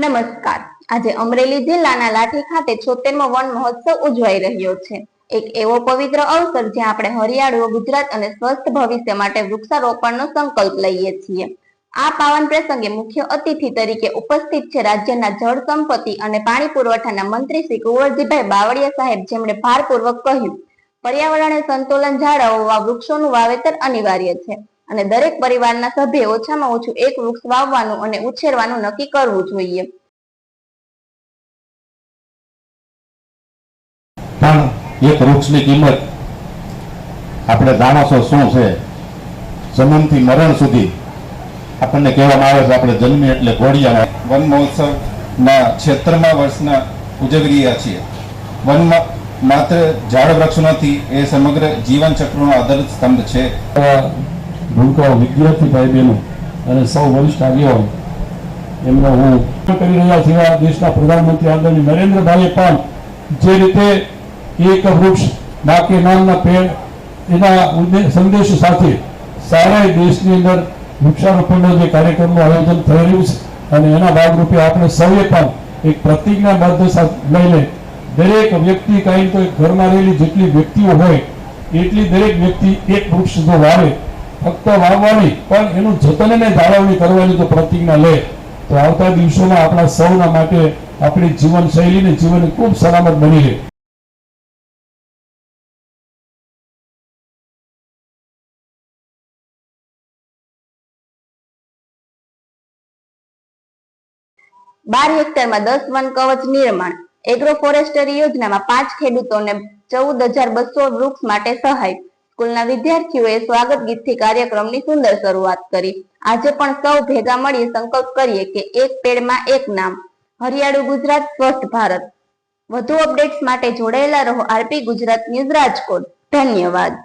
નમસ્કાર. આજે અમરેલી જિલ્લાના લાઠી ખાતે છોતેરમો વન મહોત્સવ ઉજવાઈ રહ્યો છે. એક એવો પવિત્ર અવસર જ્યાં આપણે હરિયાળું ગુજરાત અને સ્વસ્થ ભવિષ્ય માટે વૃક્ષારોપણનો સંકલ્પ લઈએ છીએ. આ પાવન પ્રસંગે મુખ્ય અતિથિ તરીકે ઉપસ્થિત છે રાજ્યના જળ સંપત્તિ અને પાણી પુરવઠાના મંત્રી શ્રી કુંવરજીભાઈ બાવળિયા સાહેબ, જેમણે ભારપૂર્વક કહ્યું, પર્યાવરણ સંતુલન જાળવવા વૃક્ષોનું વાવેતર અનિવાર્ય છે. અને દરેક પરિવારના સભ્યે ઓછામાં ઓછું એક વૃક્ષ વાવવાનું અને ઉછેરવાનું નક્કી કરવું જોઈએ. પણ એક વૃક્ષની કિંમત આપણે જાણો છો શું છે? જન્મથી મરણ સુધી. આપણને કહેવામાં આવે છે આપણે જન્મી એટલે ઘોડિયા વન મહોત્સવના છેતરમા વર્ષના ઉજવી રહ્યા છીએ. વનમાં માત્ર ઝાડ વૃક્ષ નથી એ સમગ્ર જીવન ચક્રનો આધાર સ્તંભ છે. ભૂલકો, વિદ્યાર્થી ભાઈ બહેનો અને સૌ વરિષ્ઠ આગેવાનો, એમનો હું કરી રહ્યા છીએ દેશના પ્રધાનમંત્રી આદરણીય નરેન્દ્રભાઈએ પણ જે રીતે એક વૃક્ષ ના કે નામના પેડ એના સંદેશ સાથે સારા દેશની અંદર વૃક્ષારોપણનો જે કાર્યક્રમનું આયોજન થઈ રહ્યું છે અને એના ભાગરૂપે આપણે સૌએ પણ એક પ્રતિજ્ઞાબદ્ધ લઈને દરેક વ્યક્તિ કાંઈ તો ઘરમાં રહેલી જેટલી વ્યક્તિઓ હોય, એટલી દરેક વ્યક્તિ એક વૃક્ષ જો વાવે ફક્ત વાવવાની, પણ એનું જતન અને જાળવણી કરવાની તો પ્રતિજ્ઞા લે, તો આવતા દિવસોમાં આપણા સૌના માટે આપણી જીવન શૈલીને જીવન ખૂબ સલામત બની રહે. બાર હેક્ટરમાં દસ વન કવચ નિર્માણ, એગ્રો ફોરેસ્ટરી યોજનામાં પાંચ ખેડૂતોને ચૌદ હજાર બસો વૃક્ષ માટે સહાય. સ્કૂલના વિદ્યાર્થીઓએ સ્વાગત ગીતથી કાર્યક્રમની સુંદર શરૂઆત કરી. આજે પણ સૌ ભેગા મળી સંકલ્પ કરીએ કે એક પેડમાં એક નામ. હરિયાળું ગુજરાત, સ્વસ્થ ભારત. વધુ અપડેટ્સ માટે જોડાયેલા રહો આરપી ગુજરાત ન્યૂઝ રાજકોટ. ધન્યવાદ.